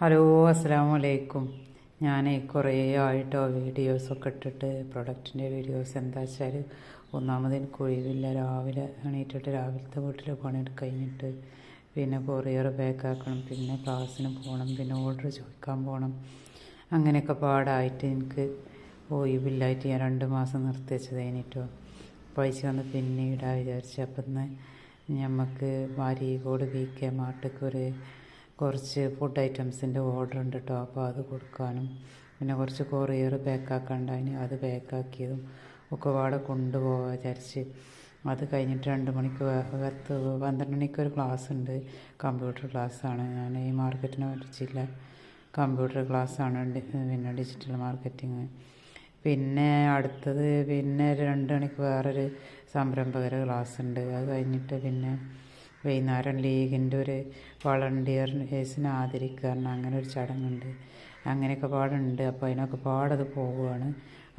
Hello അസ്സാം വലൈക്കും ഞാൻ കുറേ ആയിട്ടോ വീഡിയോസൊക്കെ ഇട്ടിട്ട് പ്രൊഡക്റ്റിന്റെ വീഡിയോസ് എന്താ വെച്ചാൽ ഒന്നാമത് എനിക്ക് ഒഴിവില്ല. രാവിലെ എണീറ്റിട്ട് രാവിലത്തെ വീട്ടിൽ പണിയെടുത്ത് കഴിഞ്ഞിട്ട് പിന്നെ കൊറിയർ പാക്കാക്കണം പിന്നെ ക്ലാസ്സിന് പോകണം പിന്നെ ഓർഡർ ചോദിക്കാൻ പോകണം. അങ്ങനെയൊക്കെ പാടായിട്ട് എനിക്ക് ഒഴിവില്ലായിട്ട് ഞാൻ രണ്ട് മാസം നിർത്തി വെച്ചത് കഴിഞ്ഞിട്ടോ പൈസ വന്ന് പിന്നീടാ വിചാരിച്ചു. അപ്പം ഞമ്മക്ക് വാരികോട് വി കെ മാട്ടക്ക് ഒരു കുറച്ച് ഫുഡ് ഐറ്റംസിന്റെ ഓർഡർ ഉണ്ട് കേട്ടോ അപ്പോൾ അത് കൊടുക്കാനും. പിന്നെ കുറച്ച് കൊറിയർ പാക്കാക്കണ്ടായിന് അത് പാക്കാക്കിയതും ഒക്കെ പാടെ കൊണ്ടുപോകാൻ വിചാരിച്ച്. അത് കഴിഞ്ഞിട്ട് രണ്ട് മണിക്ക് അകത്ത് പന്ത്രണ്ട് മണിക്ക് ഒരു ക്ലാസ് ഉണ്ട്. കമ്പ്യൂട്ടർ ക്ലാസ്സാണ് ഞാൻ ഈ മാർക്കറ്റിനെ പറ്റിച്ചില്ല. കമ്പ്യൂട്ടർ ക്ലാസ്സാണ് പിന്നെ ഡിജിറ്റൽ മാർക്കറ്റിങ് പിന്നെ അടുത്തത് പിന്നെ രണ്ട് മണിക്ക് വേറൊരു സംരംഭകര ക്ലാസ് ഉണ്ട്. അത് കഴിഞ്ഞിട്ട് പിന്നെ വൈകുന്നേരം ലീഗിന്റെ ഒരു വളണ്ടിയർസിനെ ആദരിക്കുക പറഞ്ഞാൽ അങ്ങനെ ഒരു ചടങ്ങുണ്ട്. അങ്ങനെയൊക്കെ പാടുണ്ട്. അപ്പോൾ അതിനൊക്കെ പാടത് പോവുകയാണ്.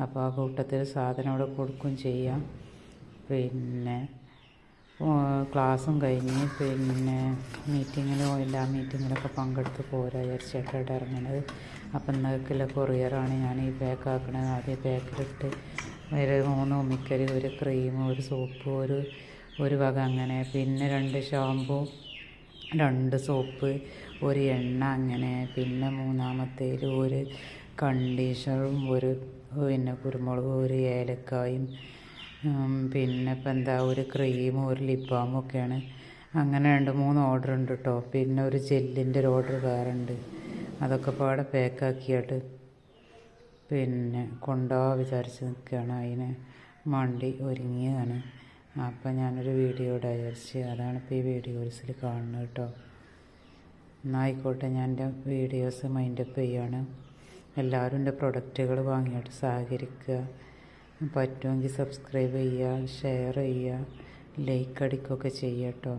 അപ്പോൾ ആ കൂട്ടത്തിൽ സാധനം അവിടെ കൊടുക്കുകയും ചെയ്യാം. പിന്നെ ക്ലാസ്സും കഴിഞ്ഞ് പിന്നെ മീറ്റിങ്ങിലും എല്ലാ മീറ്റിങ്ങിലൊക്കെ പങ്കെടുത്ത് പോരാ വിചാരിച്ചിട്ടാണ് ഇറങ്ങുന്നത് അപ്പം ഇന്നേക്കുള്ള കൊറിയറാണ് ഞാൻ ഈ പാക്ക് ആക്കണത് ആദ്യം പാക്കിലിട്ട് ഒരു മൂന്ന് ഉമ്മിക്കരി ഒരു ക്രീം ഒരു സോപ്പ് ഒരു ഒരു വക അങ്ങനെ. പിന്നെ രണ്ട് ഷാമ്പു രണ്ട് സോപ്പ് ഒരു എണ്ണ അങ്ങനെ. പിന്നെ മൂന്നാമത്തേൽ ഒരു കണ്ടീഷണറും ഒരു പിന്നെ കുരുമുളകും ഒരു ഏലക്കായും പിന്നെ ഇപ്പം എന്താ ഒരു ക്രീമും ഒരു ലിപ് ബാമും ഒക്കെയാണ്. അങ്ങനെ രണ്ട് മൂന്ന് ഓർഡർ ഉണ്ട് കേട്ടോ പിന്നെ ഒരു ജെല്ലിന്റെ ഒരു ഓർഡർ വേറെ ഉണ്ട് അതൊക്കെ പാടെ പാക്കാക്കിയിട്ട് പിന്നെ കൊണ്ടുപോകാൻ വിചാരിച്ച് നിൽക്കുകയാണ് അതിന് മണ്ടി ഒരുങ്ങിയതാണ്. അപ്പം ഞാനൊരു വീഡിയോ ഡയർച്ച് അതാണിപ്പോൾ ഈ വീഡിയോസിൽ കാണുന്നത് കേട്ടോ. എന്നായിക്കോട്ടെ ഞാൻ എന്റെ വീഡിയോസ് മൈൻഡപ്പ് ചെയ്യാണ് എല്ലാവരും എന്റെ പ്രൊഡക്റ്റുകൾ വാങ്ങിയിട്ട് സഹകരിക്കുക. പറ്റുമെങ്കിൽ സബ്സ്ക്രൈബ് ചെയ്യുക ഷെയർ ചെയ്യുക ലൈക്ക് അടിക്കുകയൊക്കെ ചെയ്യാം കേട്ടോ.